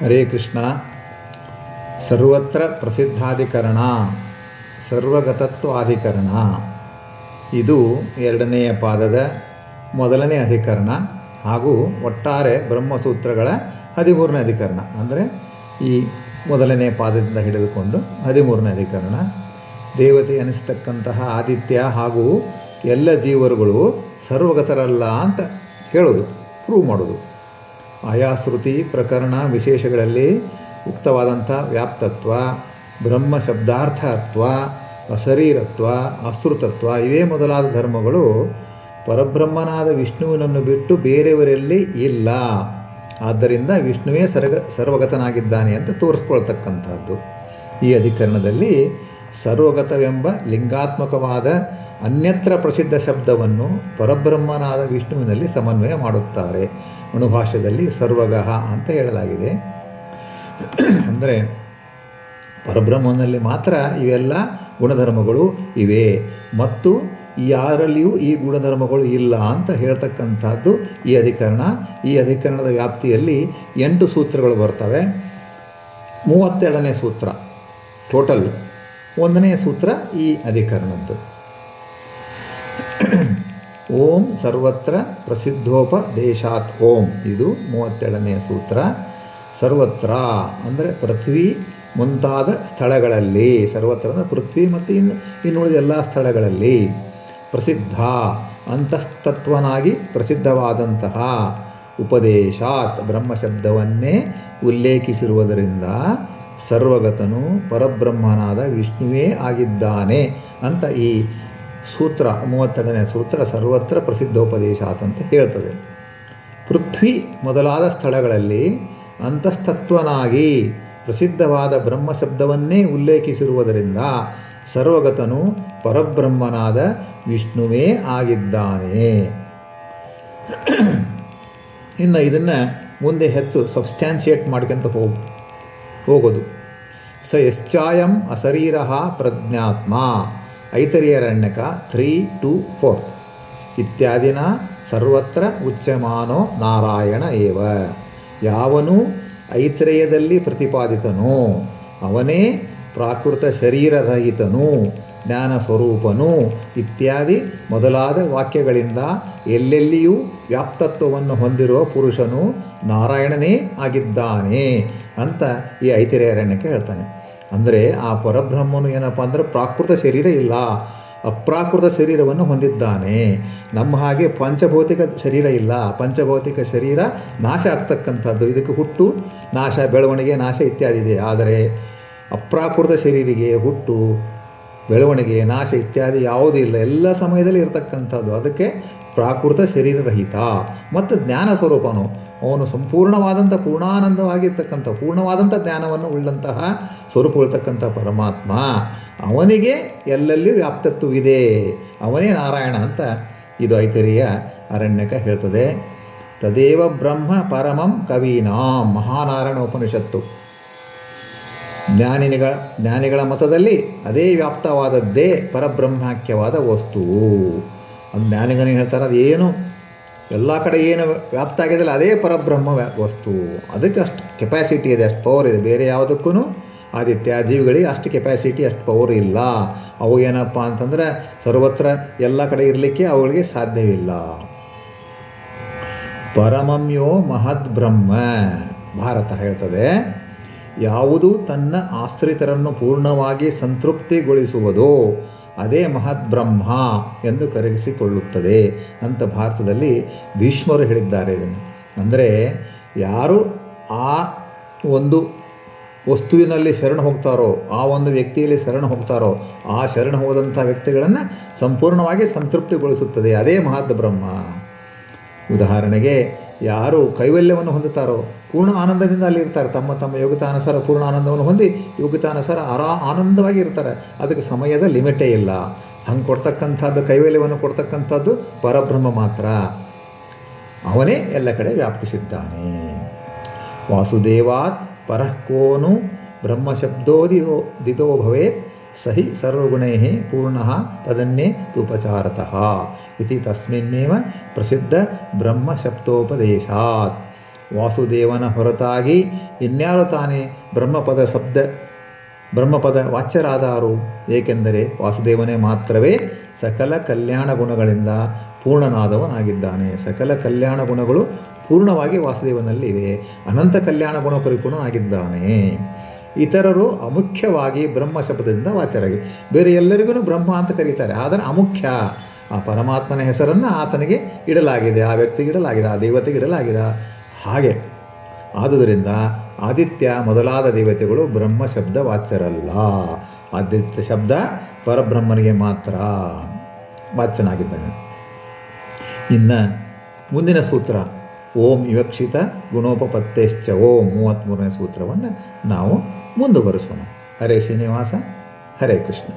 ಹರೇ ಕೃಷ್ಣ. ಸರ್ವತ್ರ ಪ್ರಸಿದ್ಧಾಧಿಕರಣ, ಸರ್ವಗತತ್ವಾಧಿಕರಣ. ಇದು ಎರಡನೆಯ ಪಾದದ ಮೊದಲನೇ ಅಧಿಕರಣ ಹಾಗೂ ಒಟ್ಟಾರೆ ಬ್ರಹ್ಮಸೂತ್ರಗಳ ಹದಿಮೂರನೇ ಅಧಿಕರಣ. ಅಂದರೆ ಈ ಮೊದಲನೇ ಪಾದದಿಂದ ಹಿಡಿದುಕೊಂಡು ಹದಿಮೂರನೇ ಅಧಿಕರಣ. ದೇವತೆ ಅನಿಸ್ತಕ್ಕಂತಹ ಆದಿತ್ಯ ಹಾಗೂ ಎಲ್ಲ ಜೀವರುಗಳು ಸರ್ವಗತರಲ್ಲ ಅಂತ ಹೇಳೋದು ಪ್ರೂವ್ ಮಾಡೋದು. ಆಯಾ ಶ್ರುತಿ ಪ್ರಕರಣ ವಿಶೇಷಗಳಲ್ಲಿ ಉಕ್ತವಾದಂಥ ವ್ಯಾಪ್ತತ್ವ ಬ್ರಹ್ಮ ಶಬ್ದಾರ್ಥತ್ವ ಅಶರೀರತ್ವ ಅಸೃತತ್ವ ಇವೇ ಮೊದಲಾದ ಧರ್ಮಗಳು ಪರಬ್ರಹ್ಮನಾದ ವಿಷ್ಣುವಿನನ್ನು ಬಿಟ್ಟು ಬೇರೆಯವರಲ್ಲಿ ಇಲ್ಲ. ಆದ್ದರಿಂದ ವಿಷ್ಣುವೇ ಸರ್ಗ, ಸರ್ವಗತನಾಗಿದ್ದಾನೆ ಅಂತ ತೋರಿಸ್ಕೊಳ್ತಕ್ಕಂಥದ್ದು. ಈ ಅಧಿಕರಣದಲ್ಲಿ ಸರ್ವಗತವೆಂಬ ಲಿಂಗಾತ್ಮಕವಾದ ಅನ್ಯತ್ರ ಪ್ರಸಿದ್ಧ ಶಬ್ದವನ್ನು ಪರಬ್ರಹ್ಮನಾದ ವಿಷ್ಣುವಿನಲ್ಲಿ ಸಮನ್ವಯ ಮಾಡುತ್ತಾರೆ. ಅಣುಭಾಷ್ಯದಲ್ಲಿ ಸರ್ವಗಹ ಅಂತ ಹೇಳಲಾಗಿದೆ. ಅಂದರೆ ಪರಬ್ರಹ್ಮನಲ್ಲಿ ಮಾತ್ರ ಇವೆಲ್ಲ ಗುಣಧರ್ಮಗಳು ಇವೆ. ಮತ್ತು ಯಾರಲ್ಲಿಯೂ ಈ ಗುಣಧರ್ಮಗಳು ಇಲ್ಲ ಅಂತ ಹೇಳ್ತಕ್ಕಂಥದ್ದು ಈ ಅಧಿಕರಣ. ಈ ಅಧಿಕರಣದ ವ್ಯಾಪ್ತಿಯಲ್ಲಿ ಎಂಟು ಸೂತ್ರಗಳು ಬರ್ತವೆ. ಮೂವತ್ತೆರಡನೇ ಸೂತ್ರ ಟೋಟಲ್ ಒಂದನೇ ಸೂತ್ರ ಈ ಅಧಿಕರಣದ್ದು. ಓಂ ಸರ್ವತ್ರ ಪ್ರಸಿದ್ಧೋಪದೇಶಾತ್ ಓಂ. ಇದು ಮೂವತ್ತೆರಡನೆಯ ಸೂತ್ರ. ಸರ್ವತ್ರ ಅಂದರೆ ಪೃಥ್ವಿ ಮುಂತಾದ ಸ್ಥಳಗಳಲ್ಲಿ, ಸರ್ವತ್ರ ಅಂದರೆ ಪೃಥ್ವಿ ಮತ್ತು ಇನ್ನು ಇನ್ನುಳಿದ ಎಲ್ಲ ಸ್ಥಳಗಳಲ್ಲಿ. ಪ್ರಸಿದ್ಧ ಅಂತಸ್ತತ್ವನಾಗಿ ಪ್ರಸಿದ್ಧವಾದಂತಹ ಉಪದೇಶಾತ್ ಬ್ರಹ್ಮಶಬ್ದವನ್ನೇ ಉಲ್ಲೇಖಿಸಿರುವುದರಿಂದ ಸರ್ವಗತನು ಪರಬ್ರಹ್ಮನಾದ ವಿಷ್ಣುವೇ ಆಗಿದ್ದಾನೆ ಅಂತ ಈ ಸೂತ್ರ, ಮೂವತ್ತೆರಡನೇ ಸೂತ್ರ ಸರ್ವತ್ರ ಪ್ರಸಿದ್ಧೋಪದೇಶ ಅಂತ ಹೇಳ್ತದೆ. ಪೃಥ್ವಿ ಮೊದಲಾದ ಸ್ಥಳಗಳಲ್ಲಿ ಅಂತಸ್ತತ್ವನಾಗಿ ಪ್ರಸಿದ್ಧವಾದ ಬ್ರಹ್ಮ ಶಬ್ದವನ್ನೇ ಉಲ್ಲೇಖಿಸಿರುವುದರಿಂದ ಸರ್ವಗತನು ಪರಬ್ರಹ್ಮನಾದ ವಿಷ್ಣುವೇ ಆಗಿದ್ದಾನೆ. ಇನ್ನು ಇದನ್ನು ಮುಂದೆ ಹೆಚ್ಚು ಸಬ್ಸ್ಟ್ಯಾನ್ಸಿಯೇಟ್ ಮಾಡ್ಕೊಂತ ಹೋಗಿ ಹೋಗೋದು. ಸ ಯಶ್ಚಾಯಂ ಅಶರೀರ ಪ್ರಜ್ಞಾತ್ಮ. ಐತರಿಯರಣ್ಯಕ ತ್ರೀ ಟು ಫೋರ್. ಇತ್ಯಾದಿನ ಸರ್ವತ್ರ ಉಚ್ಯಮಾನೋ ನಾರಾಯಣ ಏವ. ಯಾವನು ಐತ್ರೇಯದಲ್ಲಿ ಪ್ರತಿಪಾದಿತನೋ, ಅವನೇ ಪ್ರಾಕೃತ ಶರೀರರಹಿತನು ಜ್ಞಾನ ಸ್ವರೂಪನು ಇತ್ಯಾದಿ ಮೊದಲಾದ ವಾಕ್ಯಗಳಿಂದ ಎಲ್ಲೆಲ್ಲಿಯೂ ವ್ಯಾಪ್ತತ್ವವನ್ನು ಹೊಂದಿರುವ ಪುರುಷನು ನಾರಾಯಣನೇ ಆಗಿದ್ದಾನೆ ಅಂತ ಈ ಐತಿರೇಯರಣ್ಯಕ್ಕೆ ಹೇಳ್ತಾನೆ ಅಂದರೆ ಆ ಪರಬ್ರಹ್ಮನು ಏನಪ್ಪ ಅಂದರೆ ಪ್ರಾಕೃತ ಶರೀರ ಇಲ್ಲ, ಅಪ್ರಾಕೃತ ಶರೀರವನ್ನು ಹೊಂದಿದ್ದಾನೆ. ನಮ್ಮ ಹಾಗೆ ಪಂಚಭೌತಿಕ ಶರೀರ ಇಲ್ಲ, ಪಂಚಭೌತಿಕ ಶರೀರ ನಾಶ ಆಗ್ತಕ್ಕಂಥದ್ದು. ಇದಕ್ಕೆ ಹುಟ್ಟು, ನಾಶ, ಬೆಳವಣಿಗೆ, ನಾಶ ಇತ್ಯಾದಿ ಇದೆ. ಆದರೆ ಅಪ್ರಾಕೃತ ಶರೀರಿಗೆ ಹುಟ್ಟು, ಬೆಳವಣಿಗೆ, ನಾಶ ಇತ್ಯಾದಿ ಯಾವುದೂ ಇಲ್ಲ. ಎಲ್ಲ ಸಮಯದಲ್ಲಿ ಇರತಕ್ಕಂಥದ್ದು. ಅದಕ್ಕೆ ಪ್ರಾಕೃತ ಶರೀರರಹಿತ. ಮತ್ತು ಜ್ಞಾನ ಸ್ವರೂಪನು, ಅವನು ಸಂಪೂರ್ಣವಾದಂಥ ಪೂರ್ಣಾನಂದವಾಗಿರ್ತಕ್ಕಂಥ, ಪೂರ್ಣವಾದಂಥ ಜ್ಞಾನವನ್ನು ಉಳ್ಳಂತಹ ಸ್ವರೂಪಗೊಳ್ತಕ್ಕಂಥ ಪರಮಾತ್ಮ. ಅವನಿಗೆ ಎಲ್ಲೆಲ್ಲಿ ವ್ಯಾಪ್ತತ್ವವಿದೆ ಅವನೇ ನಾರಾಯಣ ಅಂತ ಇದು ಐತರಿಯ ಅರಣ್ಯಕ ಹೇಳ್ತದೆ. ತದೇವ ಬ್ರಹ್ಮ ಪರಮಂ ಕವೀನಾಂ. ಮಹಾನಾರಾಯಣ ಉಪನಿಷತ್ತು. ಜ್ಞಾನಿಗಳ ಜ್ಞಾನಿಗಳ ಮತದಲ್ಲಿ ಅದೇ ವ್ಯಾಪ್ತವಾದದ್ದೇ ಪರಬ್ರಹ್ಮಾಖ್ಯವಾದ ವಸ್ತು. ಅದು ಜ್ಞಾನಿಗನೇ ಹೇಳ್ತಾರೆ ಅದೇನು ಎಲ್ಲ ಕಡೆ ಏನು ವ್ಯಾಪ್ತ ಆಗಿದೆಯಲ್ಲ, ಅದೇ ಪರಬ್ರಹ್ಮ ವಸ್ತು. ಅದಕ್ಕೆ ಅಷ್ಟು ಕೆಪಾಸಿಟಿ ಇದೆ, ಅಷ್ಟು ಪವರ್ ಇದೆ. ಬೇರೆ ಯಾವುದಕ್ಕೂ ಆದಿತ್ಯ ಜೀವಿಗಳಿಗೆ ಅಷ್ಟು ಕೆಪಾಸಿಟಿ ಅಷ್ಟು ಪವರ್ ಇಲ್ಲ. ಅವು ಏನಪ್ಪ ಅಂತಂದರೆ, ಸರ್ವತ್ರ ಎಲ್ಲ ಕಡೆ ಇರಲಿಕ್ಕೆ ಅವುಗಳಿಗೆ ಸಾಧ್ಯವಿಲ್ಲ. ಪರಮಮ್ಯೋ ಮಹದ್ ಬ್ರಹ್ಮ ಭಾರತ ಹೇಳ್ತದೆ. ಯಾವುದು ತನ್ನ ಆಶ್ರಿತರನ್ನು ಪೂರ್ಣವಾಗಿ ಸಂತೃಪ್ತಿಗೊಳಿಸುವುದೋ, ಅದೇ ಮಹತ್ ಬ್ರಹ್ಮ ಎಂದು ಕರೆಸಿಕೊಳ್ಳುತ್ತದೆ ಅಂತ ಭಾರತದಲ್ಲಿ ಭೀಷ್ಮರು ಹೇಳಿದ್ದಾರೆ ಇದನ್ನು. ಅಂದರೆ ಯಾರು ಆ ಒಂದು ವಸ್ತುವಿನಲ್ಲಿ ಶರಣ ಹೋಗ್ತಾರೋ, ಆ ಒಂದು ವ್ಯಕ್ತಿಯಲ್ಲಿ ಶರಣ ಹೋಗ್ತಾರೋ, ಆ ಶರಣ ಹೋದಂಥ ವ್ಯಕ್ತಿಗಳನ್ನು ಸಂಪೂರ್ಣವಾಗಿ ಸಂತೃಪ್ತಿಗೊಳಿಸುತ್ತದೆ. ಅದೇ ಮಹದ್ ಬ್ರಹ್ಮ. ಉದಾಹರಣೆಗೆ ಯಾರು ಕೈವಲ್ಯವನ್ನು ಹೊಂದುತ್ತಾರೋ ಪೂರ್ಣ ಆನಂದದಿಂದ ಅಲ್ಲಿ ಇರ್ತಾರೆ ತಮ್ಮ ತಮ್ಮ ಯೋಗ್ಯತಾನುಸಾರ ಪೂರ್ಣ ಆನಂದವನ್ನು ಹೊಂದಿ ಯೋಗ್ಯತಾನುಸಾರ ಆರಾ ಆನಂದವಾಗಿ ಇರ್ತಾರೆ. ಅದಕ್ಕೆ ಸಮಯದ ಲಿಮಿಟೇ ಇಲ್ಲ. ಹಂಗೆ ಕೊಡ್ತಕ್ಕಂಥದ್ದು, ಕೈವಲ್ಯವನ್ನು ಕೊಡ್ತಕ್ಕಂಥದ್ದು ಪರಬ್ರಹ್ಮ ಮಾತ್ರ. ಅವನೇ ಎಲ್ಲ ಕಡೆ ವ್ಯಾಪ್ತಿಸಿದ್ದಾನೆ. ವಾಸುದೇವಾತ್ ಪರಃಕೋನು ಬ್ರಹ್ಮಶಬ್ದೋದಿದೋ ದಿದೋ ಭವೇತ್. ಸಹಿ ಸರ್ವಗುಣೈ ಪೂರ್ಣ ತದನ್ನೇ ಉಪಚಾರತಃ ಇತಿ ತಸ್ಮಿನ್ನೇವ ಪ್ರಸಿದ್ಧ ಬ್ರಹ್ಮಶಬ್ದೋಪದೇಶಾತ್ ವಾಸುದೇವನ ಹೊರತಾಗಿ ಇನ್ಯಾರು ತಾನೇ ಬ್ರಹ್ಮಪದ ಶಬ್ದ, ಬ್ರಹ್ಮಪದ ವಾಚ್ಯರಾದಾರು? ಏಕೆಂದರೆ ವಾಸುದೇವನೇ ಮಾತ್ರವೇ ಸಕಲ ಕಲ್ಯಾಣ ಗುಣಗಳಿಂದ ಪೂರ್ಣನಾದವನಾಗಿದ್ದಾನೆ. ಸಕಲ ಕಲ್ಯಾಣ ಗುಣಗಳು ಪೂರ್ಣವಾಗಿ ವಾಸುದೇವನಲ್ಲಿವೆ. ಅನಂತ ಕಲ್ಯಾಣ ಗುಣ ಪರಿಪೂರ್ಣನಾಗಿದ್ದಾನೆ. ಇತರರು ಅಮುಖ್ಯವಾಗಿ ಬ್ರಹ್ಮ ಶಬ್ದದಿಂದ ವಾಚ್ಯರಾಗಿ ಬೇರೆ ಎಲ್ಲರಿಗೂ ಬ್ರಹ್ಮ ಅಂತ ಕರೀತಾರೆ. ಆದರೆ ಅಮುಖ್ಯ. ಆ ಪರಮಾತ್ಮನ ಹೆಸರನ್ನು ಆತನಿಗೆ ಇಡಲಾಗಿದೆ. ಆ ವ್ಯಕ್ತಿಗೆ ಇಡಲಾಗಿದೆ. ಆ ದೇವತೆಗೆ ಇಡಲಾಗಿದೆ. ಹಾಗೆ. ಆದುದರಿಂದ ಆದಿತ್ಯ ಮೊದಲಾದ ದೇವತೆಗಳು ಬ್ರಹ್ಮ ಶಬ್ದ ವಾಚ್ಯರಲ್ಲ. ಆದಿತ್ಯ ಶಬ್ದ ಪರಬ್ರಹ್ಮನಿಗೆ ಮಾತ್ರ ವಾಚ್ಯನಾಗಿದ್ದಾನೆ. ಇನ್ನು ಮುಂದಿನ ಸೂತ್ರ. ಓಂ ವಿವಕ್ಷಿತ ಗುಣೋಪಪತ್ತೇಶ್ಚ. ಓಂ ಮೂವತ್ತ್ಮೂರನೇ ಸೂತ್ರವನ್ನು ನಾವು ಮುಂದುವರಿಸೋಣ ಹರೇ ಶ್ರೀನಿವಾಸ ಹರೇ ಕೃಷ್ಣ